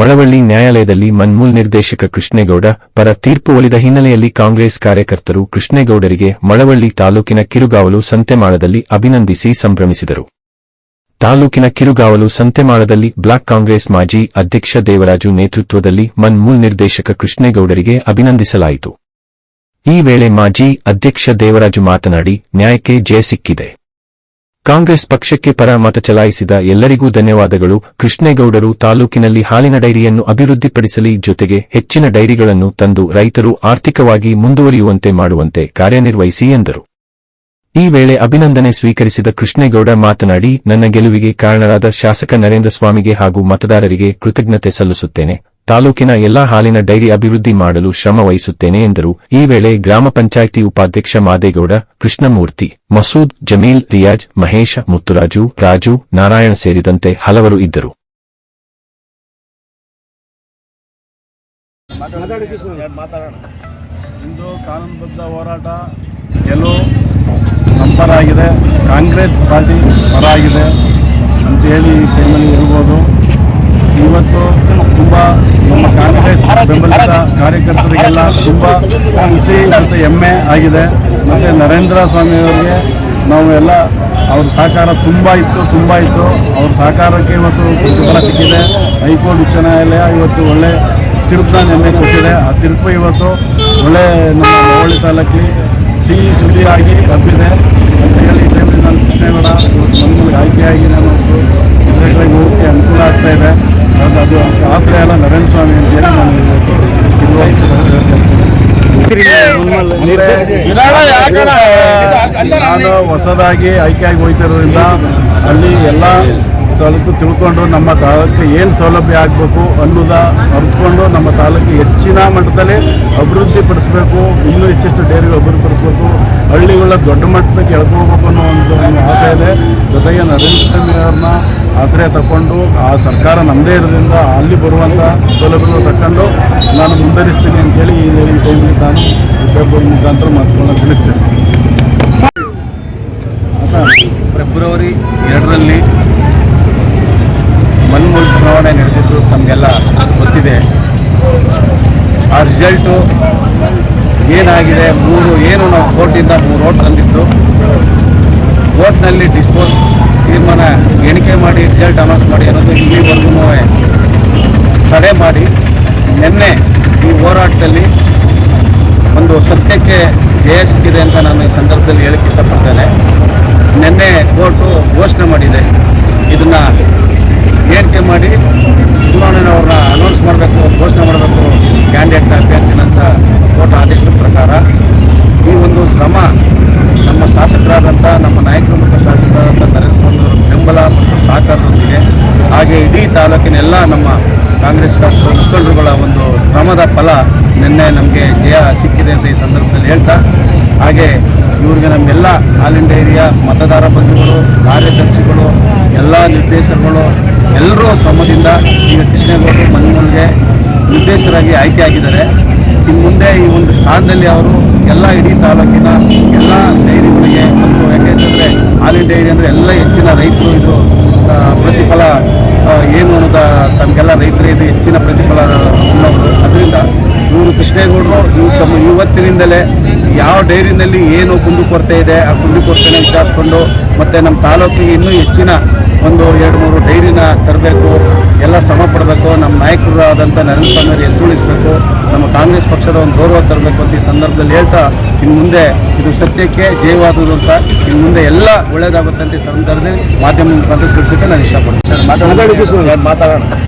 ಮಳವಳ್ಳಿ ನ್ಯಾಯಾಲಯದಲ್ಲಿ ಮನ್ಮೂಲ್ ನಿರ್ದೇಶಕ ಕೃಷ್ಣೇಗೌಡ ಪರ ತೀರ್ಪು ಒಲಿದ ಹಿನ್ನೆಲೆಯಲ್ಲಿ ಕಾಂಗ್ರೆಸ್ ಕಾರ್ಯಕರ್ತರು ಕೃಷ್ಣೇಗೌಡರಿಗೆ ಮಳವಳ್ಳಿ ತಾಲೂಕಿನ ಕಿರುಗಾವಲು ಸಂತೆಮಾಳದಲ್ಲಿ ಅಭಿನಂದಿಸಿ ಸಂಭ್ರಮಿಸಿದರು. ತಾಲೂಕಿನ ಕಿರುಗಾವಲು ಸಂತೆಮಾಳದಲ್ಲಿ ಬ್ಲಾಕ್ ಕಾಂಗ್ರೆಸ್ ಮಾಜಿ ಅಧ್ಯಕ್ಷ ದೇವರಾಜು ನೇತೃತ್ವದಲ್ಲಿ ಮನ್ಮೂಲ್ ನಿರ್ದೇಶಕ ಕೃಷ್ಣೇಗೌಡರಿಗೆ ಅಭಿನಂದಿಸಲಾಯಿತು. ಈ ವೇಳೆ ಮಾಜಿ ಅಧ್ಯಕ್ಷ ದೇವರಾಜು ಮಾತನಾಡಿ, ನ್ಯಾಯಕ್ಕೆ ಜಯ ಸಿಕ್ಕಿದೆ. ಕಾಂಗ್ರೆಸ್ ಪಕ್ಷಕ್ಕೆ ಪರ ಮತ ಚಲಾಯಿಸಿದ ಎಲ್ಲರಿಗೂ ಧನ್ಯವಾದಗಳು. ಕೃಷ್ಣೇಗೌಡರು ತಾಲೂಕಿನಲ್ಲಿ ಹಾಲಿನ ಡೈರಿಯನ್ನು ಅಭಿವೃದ್ಧಿಪಡಿಸಲಿ ಜೊತೆಗೆ ಹೆಚ್ಚಿನ ಡೈರಿಗಳನ್ನು ತಂದು ರೈತರು ಆರ್ಥಿಕವಾಗಿ ಮುಂದುವರಿಯುವಂತೆ ಮಾಡುವಂತೆ ಕಾರ್ಯನಿರ್ವಹಿಸಿ ಎಂದರು. ಈ ವೇಳೆ ಅಭಿನಂದನೆ ಸ್ವೀಕರಿಸಿದ ಕೃಷ್ಣೇಗೌಡ ಮಾತನಾಡಿ, ನನ್ನ ಗೆಲುವಿಗೆ ಕಾರಣರಾದ ಶಾಸಕ ನರೇಂದ್ರ ಸ್ವಾಮಿಗೆ ಹಾಗೂ ಮತದಾರರಿಗೆ ಕೃತಜ್ಞತೆ ಸಲ್ಲಿಸುತ್ತೇನೆ. ತಾಲೂಕಿನ ಎಲ್ಲಾ ಹಾಲಿನ ಡೈರಿ ಅಭಿವೃದ್ಧಿ ಮಾಡಲು ಶ್ರಮ ವಹಿಸುತ್ತೇನೆ ಎಂದರು. ಈ ವೇಳೆ ಗ್ರಾಮ ಪಂಚಾಯಿತಿ ಉಪಾಧ್ಯಕ್ಷ ಮಾದೇಗೌಡ, ಕೃಷ್ಣಮೂರ್ತಿ, ಮಸೂದ್, ಜಮೀಲ್, ರಿಯಾಜ್, ಮಹೇಶ, ಮುತ್ತುರಾಜು, ರಾಜು, ನಾರಾಯಣ ಸೇರಿದಂತೆ ಹಲವರು ಇದ್ದರು. ಇಂದು ಕಾನೂನುಬದ್ಧ ಹೋರಾಟ ಗೆಲುವು ನಂಬರಾಗಿದೆ. ಕಾಂಗ್ರೆಸ್ ಪಾರ್ಟಿ ಪರ ಆಗಿದೆ ಅಂತ ಹೇಳಿ ಈ ಟೈಮಲ್ಲಿ ಇರ್ಬೋದು. ಇವತ್ತು ತುಂಬ ಕಾಂಗ್ರೆಸ್ ಬೆಂಬಲಿತ ಕಾರ್ಯಕರ್ತರಿಗೆಲ್ಲ ತುಂಬ ಖುಷಿ ಮತ್ತು ಹೆಮ್ಮೆ ಆಗಿದೆ. ಮತ್ತು ನರೇಂದ್ರ ಸ್ವಾಮಿ ಅವರಿಗೆ ನಾವು ಎಲ್ಲ ಅವ್ರ ಸಹಕಾರ ತುಂಬ ಇತ್ತು ತುಂಬ ಇತ್ತು. ಅವ್ರ ಸಹಕಾರಕ್ಕೆ ಇವತ್ತು ಪ್ರತಿಫಲ ಸಿಕ್ಕಿದೆ. ಹೈಕೋರ್ಟ್ ಉಚ್ಚ ನ್ಯಾಯಾಲಯ ಇವತ್ತು ಒಳ್ಳೆ ತೀರ್ಪನ್ನ ನಿನ್ನೆ ಕೊಟ್ಟಿದೆ. ಆ ತೀರ್ಪು ಇವತ್ತು ಒಳ್ಳೆ ನಮ್ಮ ಹೋಳಿ ತಾಲೂಕಿ ಸಿಹಿ ಸುದ್ದಿಯಾಗಿ ಬಂದಿದೆ. ಅಂತ ಹೇಳಿ ಟೈಮಲ್ಲಿ ನಾನು ಕೃಷ್ಣೇಗೌಡ ಇವತ್ತು ನಮ್ಮಲ್ಲಿ ಆಯ್ಕೆಯಾಗಿ ನಾನು ಇದರಲ್ಲಿ ಹೋಗಕ್ಕೆ ಅನುಕೂಲ ಆಗ್ತಾ ಇದೆ. ಅದು ಆಸರೆ ಅಲ್ಲ ನರೇಂದ್ರ ಸ್ವಾಮಿ ಅಂತ ಹೇಳಿ ನಾನು ನಾನು ಹೊಸದಾಗಿ ಆಯ್ಕೆಯಾಗಿ ಹೋಗ್ತಿರೋದ್ರಿಂದ ಅಲ್ಲಿ ಎಲ್ಲ ಸ್ವಲ್ಪ ತಿಳ್ಕೊಂಡು ನಮ್ಮ ತಾಲೂಕು ಏನು ಸೌಲಭ್ಯ ಆಗಬೇಕು ಅನ್ನೋದ ಅರಿತುಕೊಂಡು ನಮ್ಮ ತಾಲೂಕು ಹೆಚ್ಚಿನ ಮಟ್ಟದಲ್ಲಿ ಅಭಿವೃದ್ಧಿ ಪಡಿಸಬೇಕು, ಇನ್ನೂ ಹೆಚ್ಚೆಷ್ಟು ಡೈರಿಗೆ ಅಭಿವೃದ್ಧಿ ಪಡಿಸಬೇಕು ಹಳ್ಳಿಗಳ ದೊಡ್ಡ ಮಟ್ಟಕ್ಕೆ ಎಳ್ಕೋಬೇಕು ಅನ್ನೋ ಒಂದು ಆಸೆ ಇದೆ. ಜೊತೆಗೆ ನರೇಂದ್ರ ಸ್ವಾಮಿ ಅವ್ರನ್ನ ಆಶ್ರಯ ತಗೊಂಡು ಆ ಸರ್ಕಾರ ನಮ್ಮದೇ ಇರೋದ್ರಿಂದ ಅಲ್ಲಿ ಬರುವಂಥ ಸೌಲಭ್ಯಗಳು ತಗೊಂಡು ನಾನು ಮುಂದುವರಿಸ್ತೀನಿ ಅಂತೇಳಿ ಈ ಟೈಮಲ್ಲಿ ತಾನು ಪೇಪರ್ ಮುಖಾಂತರ ಮಾತುಗಳನ್ನ ತಿಳಿಸ್ತೇನೆ. ಫೆಬ್ರವರಿ ಎರಡರಲ್ಲಿ ಮನ್ಮೂಲ್ ಚುನಾವಣೆ ನಡೆದಿದ್ದು ತಮಗೆಲ್ಲ ಗೊತ್ತಿದೆ. ಆ ರಿಸಲ್ಟು ಏನಾಗಿದೆ, ಮೂರು ಏನು ನಾವು ಕೋರ್ಟಿಂದ ಮೂರು ಓಟ್ ತಂದಿದ್ದು. ಕೋರ್ಟ್ನಲ್ಲಿ ಡಿಸ್ಪೋಸ್ ತೀರ್ಮಾನ ಎಣಿಕೆ ಮಾಡಿ, ರಿಸಲ್ಟ್ ಅನೌನ್ಸ್ ಮಾಡಿ ಅನ್ನೋದು ಇಲ್ಲಿವರೆಗೂ ತಡೆ ಮಾಡಿ. ನಿನ್ನೆ ಈ ಹೋರಾಟದಲ್ಲಿ ಒಂದು ಸತ್ಯಕ್ಕೆ ಜಯ ಸಿಕ್ಕಿದೆ ಅಂತ ನಾನು ಈ ಸಂದರ್ಭದಲ್ಲಿ ಹೇಳಕ್ಕೆ ಇಷ್ಟಪಡ್ತೇನೆ. ನಿನ್ನೆ ಕೋರ್ಟು ಘೋಷಣೆ ಮಾಡಿದೆ. ಇದನ್ನ ಏರಿಕೆ ಮಾಡಿ ಚುನಾವಣೆ ಅವ್ರನ್ನ ಅನೌನ್ಸ್ ಮಾಡಬೇಕು, ಘೋಷಣೆ ಮಾಡಬೇಕು ಕ್ಯಾಂಡಿಡೇಟ್ನ ಅಭ್ಯರ್ಥಿನ ಅಂತ ಕೋರ್ಟ್ ಆದೇಶದ ಪ್ರಕಾರ ಈ ಒಂದು ಶ್ರಮ ನಮ್ಮ ಶಾಸಕರಾದಂಥ, ನಮ್ಮ ನಾಯಕರು ಮತ್ತು ಶಾಸಕರಾದಂಥ ನರೇಂದ್ರ ಸ್ವಾಮಿ ಅವರ ಬೆಂಬಲ ಮತ್ತು ಸಹಕಾರದೊಂದಿಗೆ ಹಾಗೆ ಇಡೀ ತಾಲೂಕಿನ ಎಲ್ಲ ನಮ್ಮ ಕಾಂಗ್ರೆಸ್ ಮುಖಂಡರುಗಳ ಒಂದು ಶ್ರಮದ ಫಲ ನಿನ್ನೆ ನಮಗೆ ಜಯ ಸಿಕ್ಕಿದೆ ಅಂತ ಈ ಸಂದರ್ಭದಲ್ಲಿ ಹೇಳ್ತಾ, ಹಾಗೆ ಇವರಿಗೆ ನಮ್ಮೆಲ್ಲ ಆಲ್ ಇಂಡಿಯಾ ಏರಿಯಾ ಮತದಾರ ಬಂಧುಗಳು, ಕಾರ್ಯದರ್ಶಿಗಳು, ಎಲ್ಲ ನಿರ್ದೇಶಕರು ಎಲ್ಲರೂ ಶ್ರಮದಿಂದ ಈಗ ಕೃಷ್ಣೇಗೌಡರು ಉದ್ದೇಶರಾಗಿ ಆಯ್ಕೆ ಆಯ್ಕೆಯಾಗಿದ್ದಾರೆ ಇನ್ನು ಮುಂದೆ ಈ ಒಂದು ಸ್ಥಾನದಲ್ಲಿ ಅವರು ಎಲ್ಲ ಇಡೀ ತಾಲೂಕಿನ ಎಲ್ಲ ಡೈರಿಗಳಿಗೆ ಮತ್ತು ಯಾಕೆಂತಂದರೆ ಹಾಲಿನ ಡೈರಿ ಅಂದರೆ ಎಲ್ಲ ಹೆಚ್ಚಿನ ರೈತರು ಇದು ಪ್ರತಿಫಲ ಏನು ಅನ್ನೋದ ತಮಗೆಲ್ಲ ರೈತರಿಗೆ ಹೆಚ್ಚಿನ ಪ್ರತಿಫಲ ಅನ್ನೋದು ಅದರಿಂದ ಇವರು ಕೃಷ್ಣೇಗೌಡರು ಇವು ಸಮ ಇವತ್ತಿನಿಂದಲೇ ಯಾವ ಡೈರಿನಲ್ಲಿ ಏನು ಕುಂದುಕೊರತೆ ಇದೆ ಆ ಕುಂದುಕೊರತೆನ ವಿಚಾರಿಸ್ಕೊಂಡು ಮತ್ತು ನಮ್ಮ ತಾಲೂಕಿಗೆ ಇನ್ನೂ ಹೆಚ್ಚಿನ ಒಂದು ಎರಡು ಮೂರು ಡೈರಿನ ತರಬೇಕು ಎಲ್ಲ ಶ್ರಮ ಪಡಬೇಕು ನಮ್ಮ ನಾಯಕರು ಆದಂಥ ನರೇಂದ್ರ ಸ್ವಾಮಿ ಅವರು ಹೆಸರು ಉಳಿಸ್ಬೇಕು ನಮ್ಮ ಕಾಂಗ್ರೆಸ್ ಪಕ್ಷದ ಒಂದು ಗೌರವ ತರಬೇಕು ಅಂತ ಈ ಸಂದರ್ಭದಲ್ಲಿ ಹೇಳ್ತಾ ಇನ್ನು ಮುಂದೆ ಇದು ಸತ್ಯಕ್ಕೆ ಜಯವಾದುದು ಅಂತ ಇನ್ನು ಮುಂದೆ ಎಲ್ಲ ಒಳ್ಳೇದಾಗುತ್ತೆ ಅಂತ ಈ ಸಂದರ್ಭದಲ್ಲಿ ಮಾಧ್ಯಮ ಮುಖಾಂತರ ತಿಳಿಸೋಕ್ಕೆ ನಾನು ಇಷ್ಟಪಡ್ತೀನಿ. ಮಾತಾಡೋಣ?